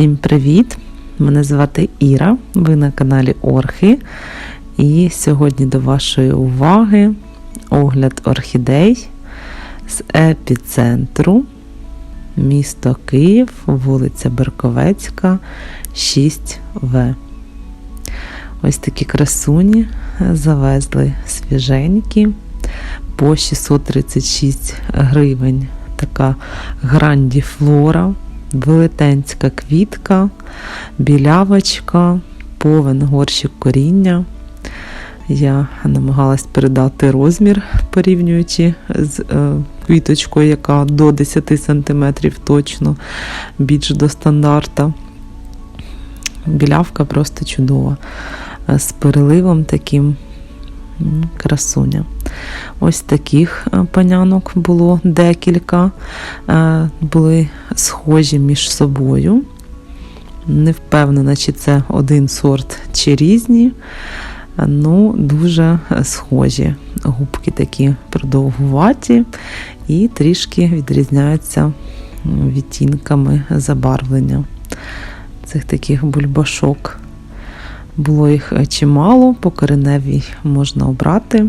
Всім привіт! Мене звати Іра, ви на каналі Орхи. І сьогодні до вашої уваги огляд орхідей з епіцентру, місто Київ, вулиця Берковецька, 6В. Ось такі красуні завезли свіженькі по 636 гривень. Така грандіфлора велетенська квітка, білявочка, повен горщик коріння. Я намагалась передати розмір, порівнюючи з е, квіточкою, яка до 10 см точно, більш до стандарта. Білявка просто чудова. Е, З переливом таким красуня. Ось таких е, панянок було декілька, е, були схожі між собою. Не впевнена, чи це один сорт, чи різні. Ну, дуже схожі. Губки такі продовгуваті і трішки відрізняються відтінками забарвлення цих таких бульбашок. Було їх е, чимало, по кореневій можна обрати.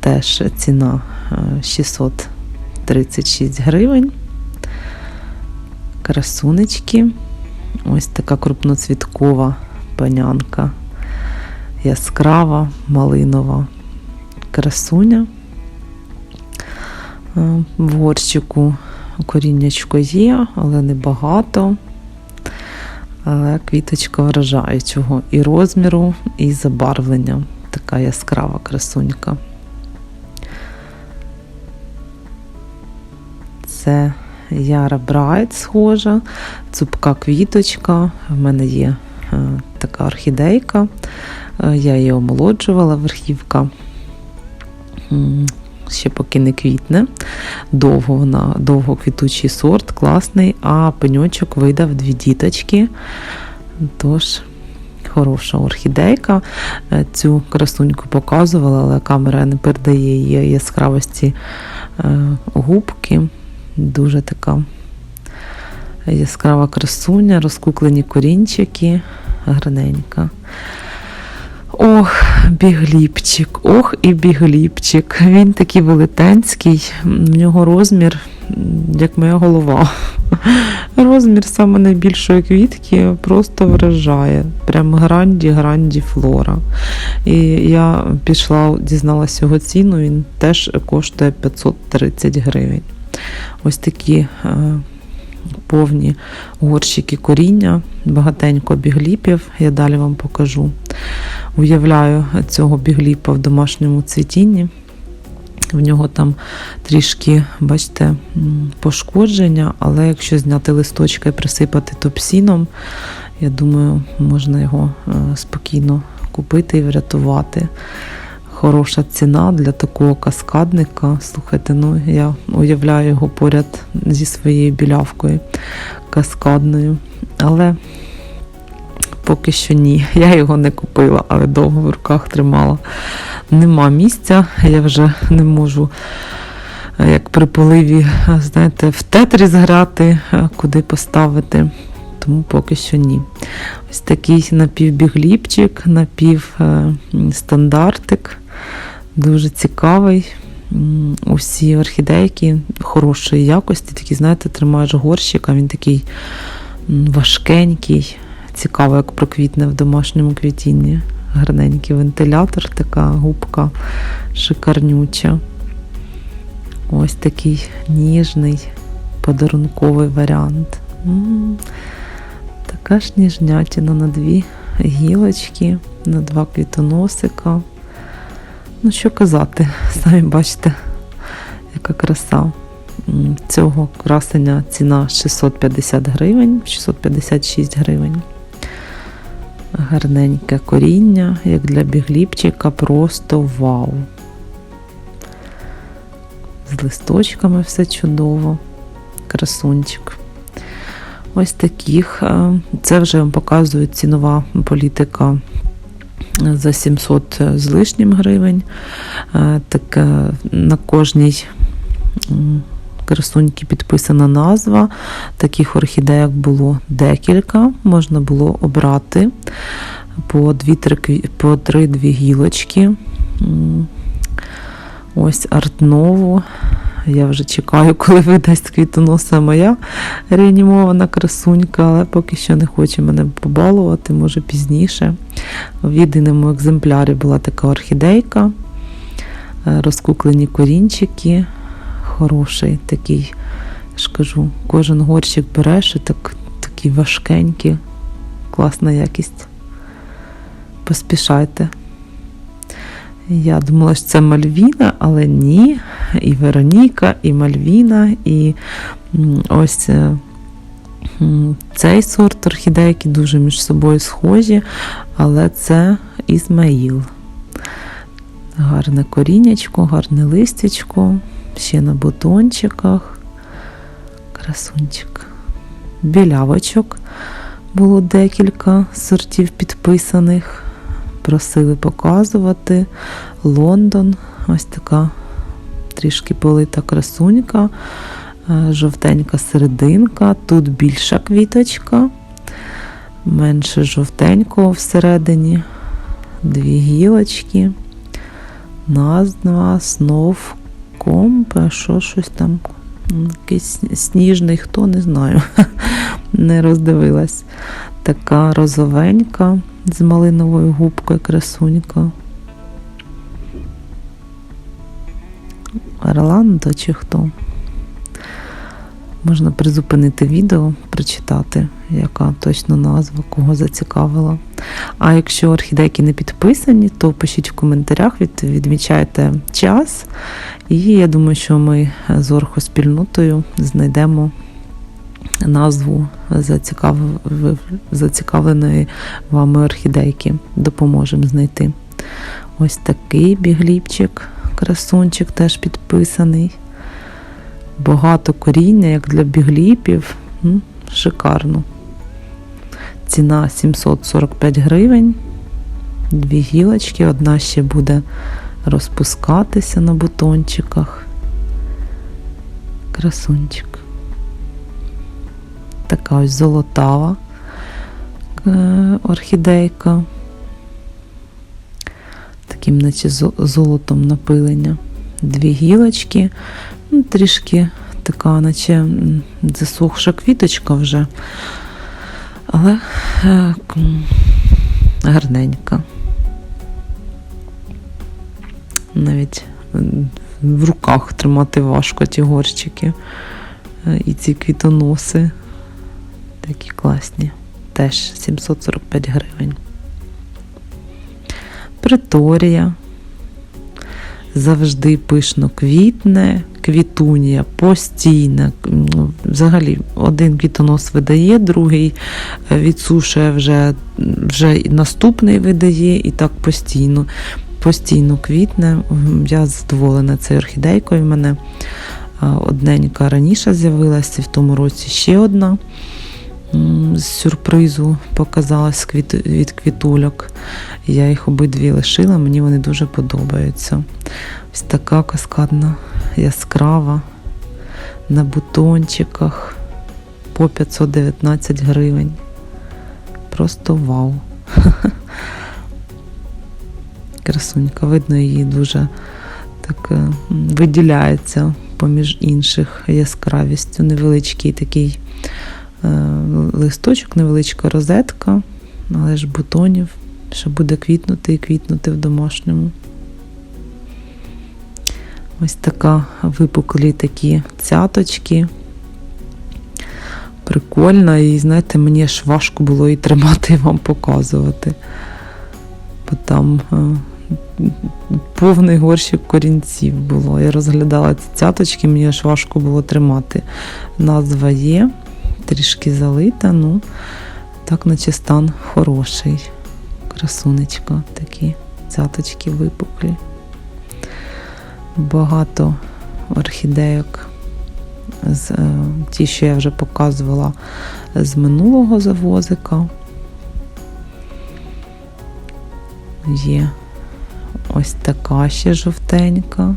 Теж ціна е, 636 гривень. Красунечки. Ось така крупноцвіткова панянка. Яскрава, малинова красуня. Е, В горщику коріннячко є, але небагато. Але квіточка вражаючого і розміру, і забарвлення. Така яскрава красунька. Це Яра Брайт схожа, цупка квіточка. В мене є е, така орхідейка. Е, я її омолоджувала, верхівка. Ще поки не квітне. Довго вона, довго квітучий сорт, класний, а пеньочок видав дві діточки. Тож, хороша орхідейка. Е, Цю красуньку показувала, але камера не передає її яскравості губки. Дуже така яскрава красуня, розкуклені корінчики, гарненька. Ох, бігліпчик, ох і бігліпчик. Він такий велетенський, в нього розмір, як моя голова. Розмір саме найбільшої квітки просто вражає. Прям гранді-гранді флора. І я пішла, дізналася його ціну, він теж коштує 530 гривень. Ось такі е, повні горщики коріння, багатенько бігліпів, я далі вам покажу. Уявляю цього бігліпа в домашньому цвітінні. В нього там трішки, бачите, пошкодження, але якщо зняти листочка і присипати топсіном, я думаю, можна його е, спокійно купити і врятувати. Хороша ціна для такого каскадника. Слухайте, ну я уявляю його поряд зі своєю білявкою каскадною. Але поки що ні. Я його не купила, але довго в руках тримала. Нема місця, я вже не можу, е, як при поливі, е, знаєте, в тетрі зграти, е, куди поставити. Тому поки що ні. Ось такий напівбігліпчик, напівстандартик. Дуже цікавий. Усі орхідейки хорошої якості, такі, знаєте, тримаєш горщик, а він такий важкенький. Цікаво, як проквітне в домашньому квітінні. Гарненький вентилятор, така губка шикарнюча. Ось такий ніжний подарунковий варіант. М, Така ж ніжнятіна на дві гілочки, на два квітоносика. Ну, що казати, самі бачите, яка краса. Цього красення ціна 650 гривень, 656 гривень. Гарненьке коріння, як для бігліпчика, просто вау. З листочками все чудово. Красунчик. Ось таких. е, Це вже вам показує цінова політика за 700 з лишнім гривень. Е, Так е, на кожній красуньки підписана назва. Таких орхідеїк було декілька. Можна було обрати по 2-3 по 3-2 гілочки. Ось артнову. Я вже чекаю, коли видасть квітоноса моя реанімована красунька, але поки що не хоче мене побалувати, може пізніше. В єдиному екземплярі була така орхідейка, е, розкуклені корінчики, хороший такий, я кожен горщик береш і так, такі важкенькі, класна якість. Поспішайте. Я думала, що це Мальвіна, але ні. І Вероніка, і Мальвіна, і ось е, цей сорт орхідейки дуже між собою схожі, але це Ізмаїл. Гарне коріннячко, гарне листячко, ще на бутончиках. Красунчик. Білявочок було декілька сортів підписаних. Просили показувати. Лондон, ось така трішки полита красунька, е, жовтенька серединка, тут більша квіточка, менше жовтенького всередині, дві гілочки, назва, снов, комп, що щось там, якийсь сніжний, хто не знаю, не роздивилась. Така розовенька з малиновою губкою красунька. Орландо чи хто. Можна призупинити відео, прочитати, яка точно назва, кого зацікавила. А якщо орхідейки не підписані, то пишіть в коментарях, від, відмічайте час. І я думаю, що ми з орхоспільнотою знайдемо назву зацікавив- зацікавленої вами орхідейки. Допоможемо знайти. Ось такий бігліпчик, красунчик теж підписаний. Багато коріння, як для бігліпів. Шикарно. Ціна 745 гривень. Дві гілочки, одна ще буде розпускатися на бутончиках. Красунчик. Така ось золотава е, орхідейка. Таким, наче золотом напилення. Дві гілочки, трішки така, наче засохша квіточка вже. Але е, гарненька. Навіть в руках тримати важко ті горщики е, і ці квітоноси. Такі класні. Теж 745 гривень. Приторія. Завжди пишно квітне, квітунія постійна. Ну, Взагалі, один квітонос видає, другий е, відсушує вже, вже наступний видає, і так постійно. Постійно квітне. Я задоволена цією орхідейкою. В мене е, одненька раніше з'явилася, в тому році ще одна з сюрпризу показалась від квітульок. Я їх обидві лишила, мені вони дуже подобаються. Ось така каскадна, яскрава, на бутончиках по 519 гривень. Просто вау. Красунька, видно, її дуже так е, виділяється поміж інших яскравістю. Невеличкий такий е, листочок, невеличка розетка, але ж бутонів, що буде квітнути і квітнути в домашньому. Ось така випуклі такі цяточки. Прикольна, і знаєте, мені аж важко було її тримати і вам показувати. Бо там е, повний горщик корінців було. Я розглядала ці цяточки, мені аж важко було тримати. Назва є, трішки залита, ну так наче стан хороший. Красунечка, такі цяточки випуклі. Багато орхідейок. З, е, ті, що я вже показувала з минулого завозика. Є ось така ще жовтенька,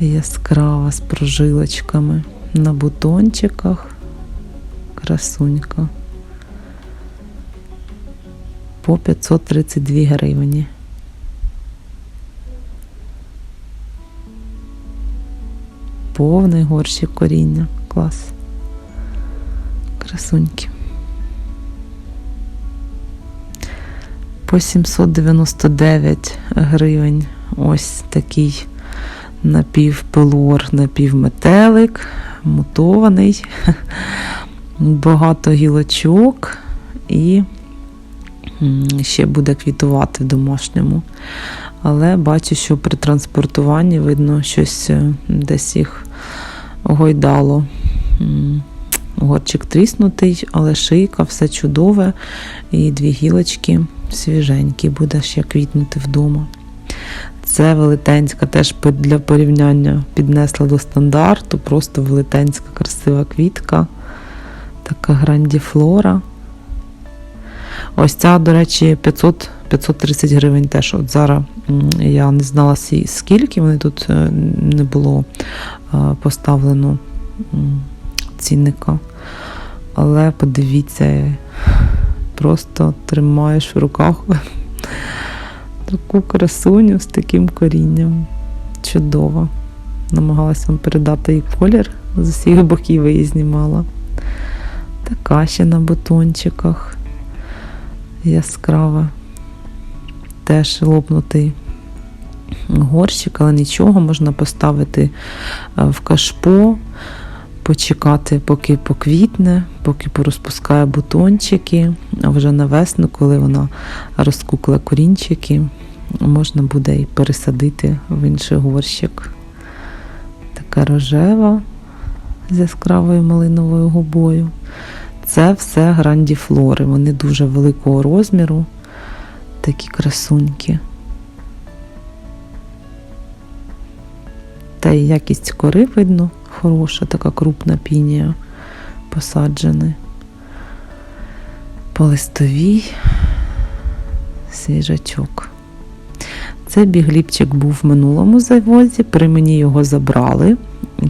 яскрава з прожилочками на бутончиках. Красунька. По 532 гривні. Повний горщик коріння. Клас. Красуньки. По 799 гривень ось такий напівпелор, напівметелик, мутований, багато гілочок і ще буде квітувати в домашньому. Але бачу, що при транспортуванні видно щось е, десь їх гойдало. Горчик тріснутий, але шийка, все чудове. І дві гілочки свіженькі, буде ще квітнути вдома. Це велетенська, теж для порівняння піднесла до стандарту. Просто велетенська красива квітка. Така грандіфлора. Ось ця, до речі, 500, 530 гривень теж. От зараз я не знала скільки, вони тут е, не було е, поставлено цінника. Але подивіться, просто тримаєш в руках таку красуню з таким корінням. Чудово. Намагалась вам передати їй колір, з усіх боків її знімала. Така ще на бутончиках. Яскрава. Теж лопнутий горщик, але нічого, можна поставити е, в кашпо, почекати, поки поквітне, поки порозпускає бутончики, а вже на весну, коли вона розкукла корінчики, можна буде і пересадити в інший горщик. Така рожева з яскравою малиновою губою. Це все грандіфлори. Вони дуже великого розміру, такі красуньки. Та й якість кори видно хороша, така крупна пінія посаджена. По листовій свіжачок. Це бігліпчик був в минулому завозі, при мені його забрали.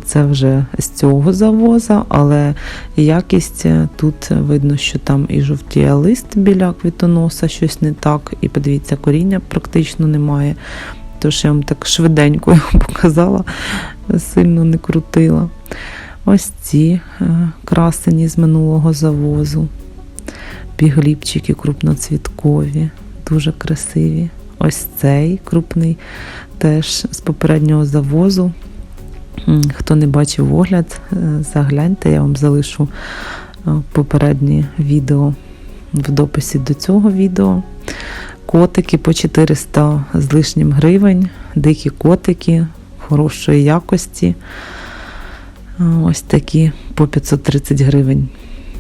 Це вже з цього завоза, але якість е, тут видно, що там і жовтіє лист біля квітоноса, щось не так. І подивіться, коріння практично немає. Тож я вам так швиденько його показала, сильно не крутила. Ось ці е, красені з минулого завозу. Бігліпчики крупноцвіткові, дуже красиві. Ось цей крупний теж з попереднього завозу. Хто не бачив огляд, е, загляньте, я вам залишу е, попереднє відео в дописі до цього відео. Котики по 400 з лишнім гривень, дикі котики хорошої якості. Е, Ось такі по 530 гривень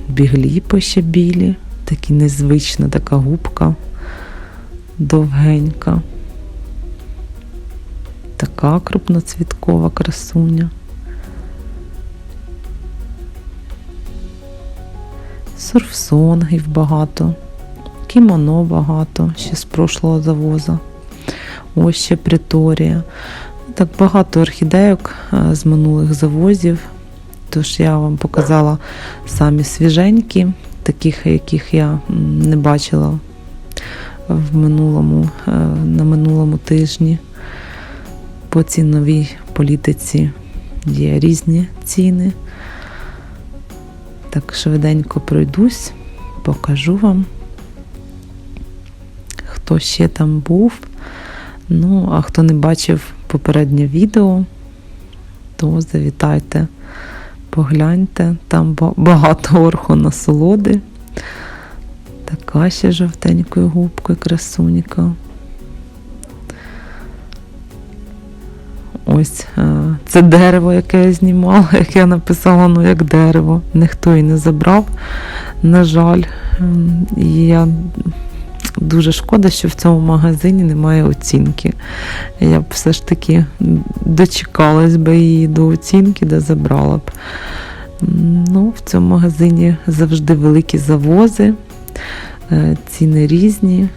біглі ще білі, такі незвична така губка, довгенька. Така крупноцвіткова красуня. Сурфсонгів багато, кімоно багато ще з прошлого завоза. Ось ще приторія. Так багато орхідейок е, з минулих завозів. Тож я вам показала самі свіженькі, таких, яких я не бачила в минулому, е, на минулому тижні. По ціновій політиці є різні ціни. Так швиденько пройдусь, покажу вам, хто ще там був. Ну, а хто не бачив попереднє відео, то завітайте, погляньте, там багато орху насолоди. Така ще жовтенькою губкою красуніка. Ось е, це дерево, яке я знімала, яке я написала, ну як дерево. Ніхто і не забрав. На жаль, і я дуже шкода, що в цьому магазині немає оцінки. Я б все ж таки дочекалась би її до оцінки, де забрала б. Ну, в цьому магазині завжди великі завози, е, ціни різні,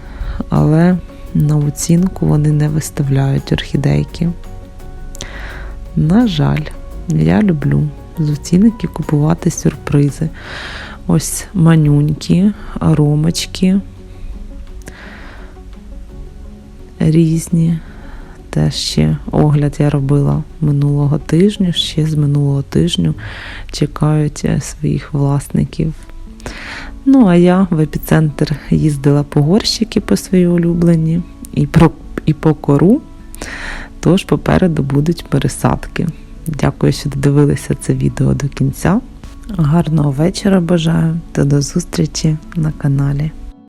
але на оцінку вони не виставляють орхідейки. На жаль, я люблю з оцінки купувати сюрпризи. Ось манюньки, аромочки різні. Теж ще огляд я робила минулого тижня, ще з минулого тижню чекають е, своїх власників. Ну, а я в епіцентр їздила по горщики по свої улюблені і, про, і по кору, тож попереду будуть пересадки. Дякую, що додивилися це відео до кінця. Гарного вечора бажаю та до зустрічі на каналі.